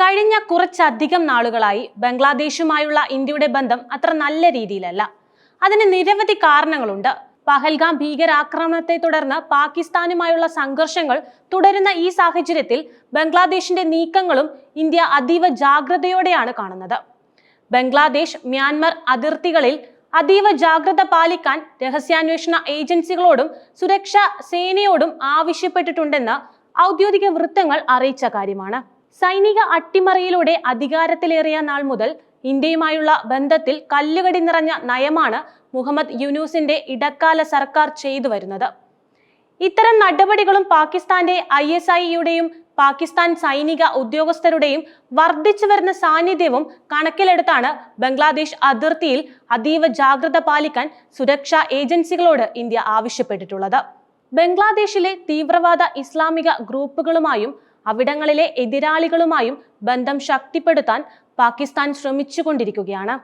കഴിഞ്ഞ കുറച്ചധികം നാളുകളായി ബംഗ്ലാദേശുമായുള്ള ഇന്ത്യയുടെ ബന്ധം അത്ര നല്ല രീതിയിലല്ല. അതിന് നിരവധി കാരണങ്ങളുണ്ട്. പഹൽഗാം ഭീകരാക്രമണത്തെ തുടർന്ന് പാകിസ്ഥാനുമായുള്ള സംഘർഷങ്ങൾ തുടരുന്ന ഈ സാഹചര്യത്തിൽ ബംഗ്ലാദേശിന്റെ നീക്കങ്ങളും ഇന്ത്യ അതീവ ജാഗ്രതയോടെയാണ് കാണുന്നത്. ബംഗ്ലാദേശ് മ്യാൻമർ അതിർത്തികളിൽ അതീവ ജാഗ്രത പാലിക്കാൻ രഹസ്യാന്വേഷണ ഏജൻസികളോടും സുരക്ഷാ സേനയോടും ആവശ്യപ്പെട്ടിട്ടുണ്ടെന്ന് ഔദ്യോഗിക വൃത്തങ്ങൾ അറിയിച്ച കാര്യമാണ്. സൈനിക അട്ടിമറിയിലൂടെ അധികാരത്തിലേറിയ നാൾ മുതൽ ഇന്ത്യയുമായുള്ള ബന്ധത്തിൽ കല്ലുകടി നിറഞ്ഞ നയമാണ് മുഹമ്മദ് യുനൂസിന്റെ ഇടക്കാല സർക്കാർ ചെയ്തു വരുന്നത്. ഇത്തരം നടപടികളും പാകിസ്ഥാന്റെ ഐ എസ് ഐയുടെയും പാകിസ്ഥാൻ സൈനിക ഉദ്യോഗസ്ഥരുടെയും വർദ്ധിച്ചു വരുന്ന സാന്നിധ്യവും കണക്കിലെടുത്താണ് ബംഗ്ലാദേശ് അതിർത്തിയിൽ അതീവ ജാഗ്രത പാലിക്കാൻ സുരക്ഷാ ഏജൻസികളോട് ഇന്ത്യ ആവശ്യപ്പെട്ടിട്ടുള്ളത്. ബംഗ്ലാദേശിലെ തീവ്രവാദ ഇസ്ലാമിക ഗ്രൂപ്പുകളുമായും അവിടങ്ങളിലെ എതിരാളികളുമായും ബന്ധം ശക്തിപ്പെടുത്താൻ പാകിസ്ഥാൻ ശ്രമിച്ചുകൊണ്ടിരിക്കുകയാണ്.